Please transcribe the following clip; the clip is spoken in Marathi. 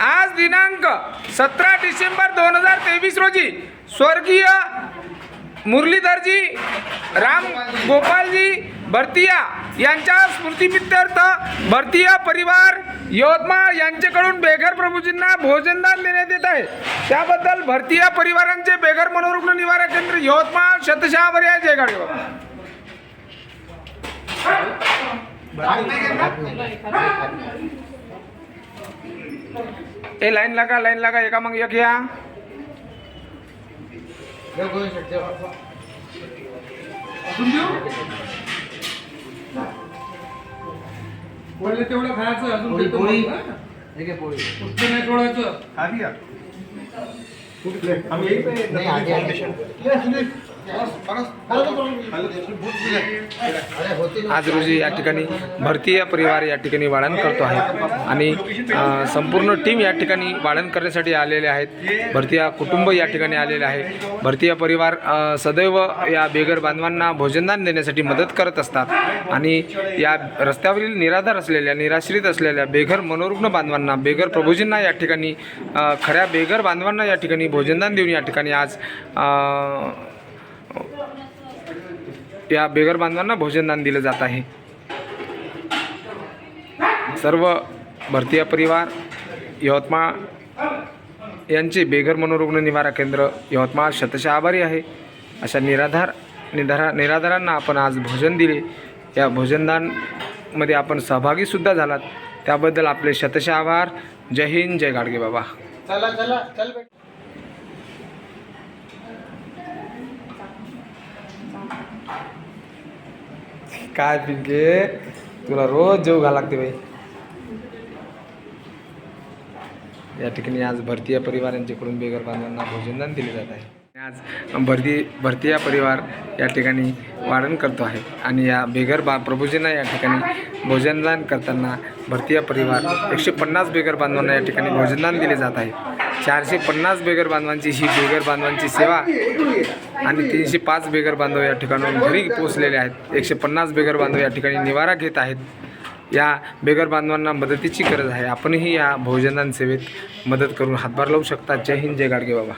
आज दिनांक सतरा डिसेंबर दोन हजार तेवीस रोजी स्वर्गीय मुरलीधरजी राम गोपालजी भरतिया यांच्या स्मृतिमित्यर्थ भरतिया परिवार यवतमाळ यांच्याकडून बेघर प्रभूजींना भोजनदान देण्यात येत आहे. त्याबद्दल भरतिया परिवारांचे बेघर मनोरुग्ण निवारण केंद्र यवतमाळ शतशहा पर्याय जयगाडगे बाबा. ए लाईन लागा लाईन लागा एका मग एक या पहिले तेवढं खायचं अजून देतो पोळी. मग, हा? नाही सोडायचं नाही आधी आधी. आज रोजी या ठिकाणी भरतीय परिवार या ठिकाणी वाढण करतो आहे. आणि संपूर्ण टीम या ठिकाणी वाढण करण्यासाठी आलेले आहेत. भरतीय कुटुंब या ठिकाणी आलेले आहे. भरतीय परिवार सदैव या बेघर बांधवांना भोजनदान देण्यासाठी मदत करत असतात. आणि या रस्त्यावरील निराधार असलेल्या निराश्रित असलेल्या बेघर मनोरुग्ण बांधवांना बेघर प्रभूजींना या ठिकाणी खऱ्या बेघर बांधवांना या ठिकाणी भोजनदान देऊन या ठिकाणी आज त्या या बेघर बांधवांना भोजनदान दिलं जात आहे. सर्व भरतीय परिवार यवतमाळ यांचे बेघर मनोरुग्ण निवारा केंद्र यवतमाळ शतशः आभारी आहे. अशा निराधार निधारा निराधारांना आपण आज भोजन दिले. या भोजनदानमध्ये आपण सहभागीसुद्धा झालात. त्याबद्दल आपले शतशः आभार. जय हिंद जय गाडगे बाबा. चला चला चल बेटा. काय पिंके तुला रोज जेव घाला लागते बाई. या ठिकाणी आज भरतीय परिवार यांच्याकडून बेघर बांधवांना भोजनदान दिले जात आहे. आज भरती भरतीय परिवार या ठिकाणी वाढण करतो आहे. आणि या बेघर बा प्रभूजींना या ठिकाणी भोजनदान करताना भरतीय परिवार एकशे पन्नास बेघर बांधवांना या ठिकाणी भोजनदान दिले जात आहे. चारशे पन्नास बेगर बांधवांची ही बेगर बांधवांची सेवा आणि तीनशे पाच बेगर बांधव या ठिकाणाहून घरी पोचलेले आहेत. एकशे पन्नास बेगर बांधव या ठिकाणी निवारा घेत आहेत. या बेगर बांधवांना मदतीची गरज आहे. आपणही या भोजनांसेवेत मदत करून हातभार लावू शकता. जय हिंद जय गाडगे बाबा.